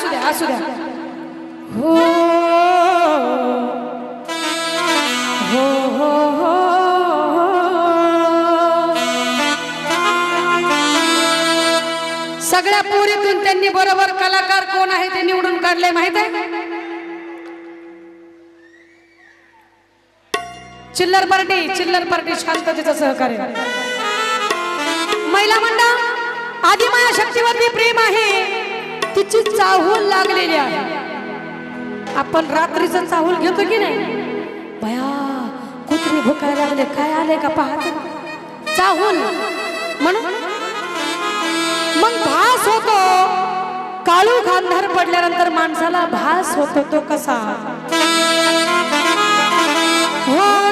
असू द्या असू द्या. हो. हो. हो हो हो सगळ्या पोरीतून त्यांनी बरोबर कलाकार कोण आहे ते निवडून काढले माहीत आहे? चिल्लर पार्टी चिल्लर पार्टी शांततेचं सहकार्य. महिला मंडळ आधी माया शक्तीवरती प्रेम आहे. तिची चाहूल लागलेली आहे. आपण रात्रीचं चाहूल घेतो की नाही? भया कुत्री भुकायला लागले काय आले का पाहत? चाहूल. म्हणून? मग भास होतो. काळू खांदार पडल्यानंतर माणसाला भास होतो तो कसा? होतो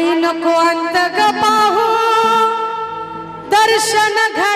आई नको अंत ग पाहू. दर्शन घ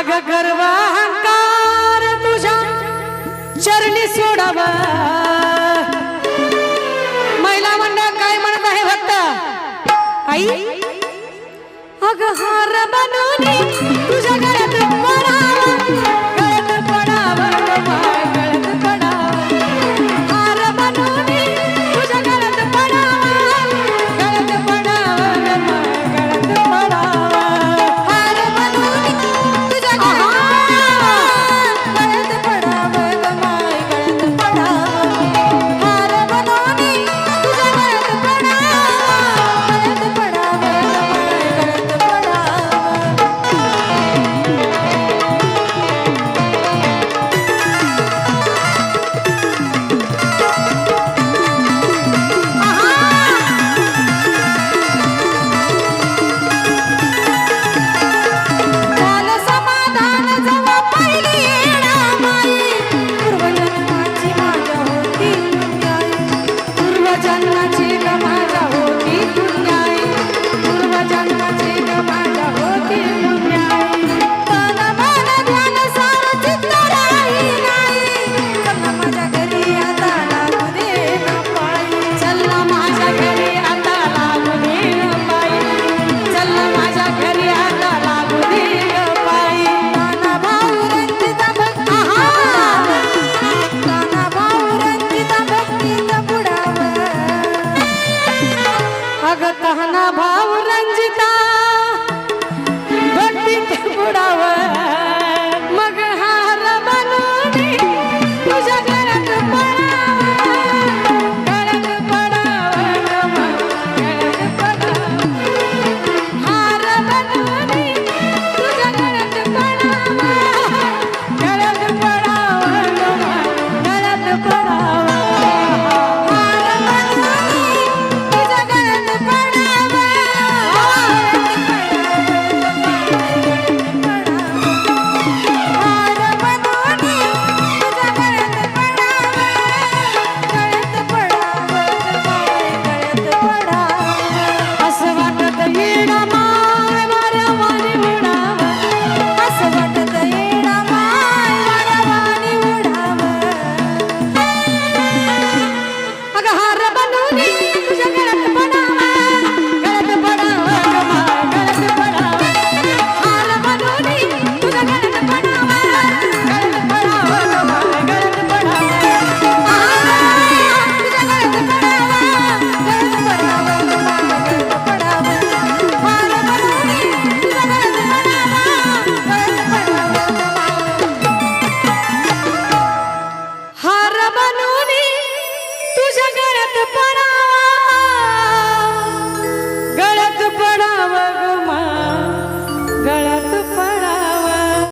अग गर्व अहंकार तुझ्या चरणी सोडावा. महिला मंडळ काय म्हणत आहे भक्त? आई? अग हार बनून